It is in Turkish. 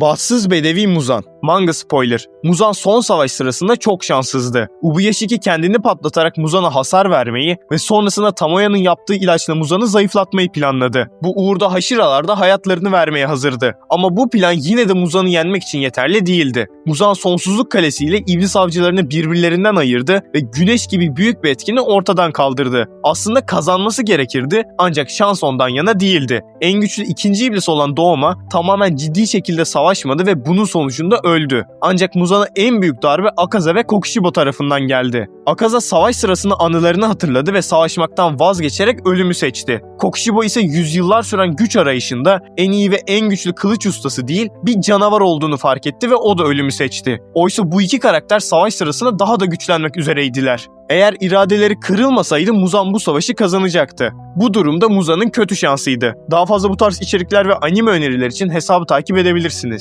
Bahtsız Bedevi Muzan. Manga spoiler. Muzan son savaş sırasında çok şanssızdı. Ubuyashiki kendini patlatarak Muzan'a hasar vermeyi ve sonrasında Tamoya'nın yaptığı ilaçla Muzan'ı zayıflatmayı planladı. Bu uğurda Hashira'lar da hayatlarını vermeye hazırdı. Ama bu plan yine de Muzan'ı yenmek için yeterli değildi. Muzan sonsuzluk kalesiyle iblis avcılarını birbirlerinden ayırdı ve güneş gibi büyük bir etkini ortadan kaldırdı. Aslında kazanması gerekirdi ancak şans ondan yana değildi. En güçlü ikinci iblis olan Doğma tamamen ciddi şekilde savaşmadı ve bunun sonucunda öldü. Ancak Muzan'a en büyük darbe Akaza ve Kokushibo tarafından geldi. Akaza savaş sırasında anılarını hatırladı ve savaşmaktan vazgeçerek ölümü seçti. Kokushibo ise yüzyıllar süren güç arayışında en iyi ve en güçlü kılıç ustası değil bir canavar olduğunu fark etti ve o da ölümü seçti. Oysa bu iki karakter savaş sırasında daha da güçlenmek üzereydiler. Eğer iradeleri kırılmasaydı Muzan bu savaşı kazanacaktı. Bu durumda Muzan'ın kötü şansıydı. Daha fazla bu tarz içerikler ve anime öneriler için hesabı takip edebilirsiniz.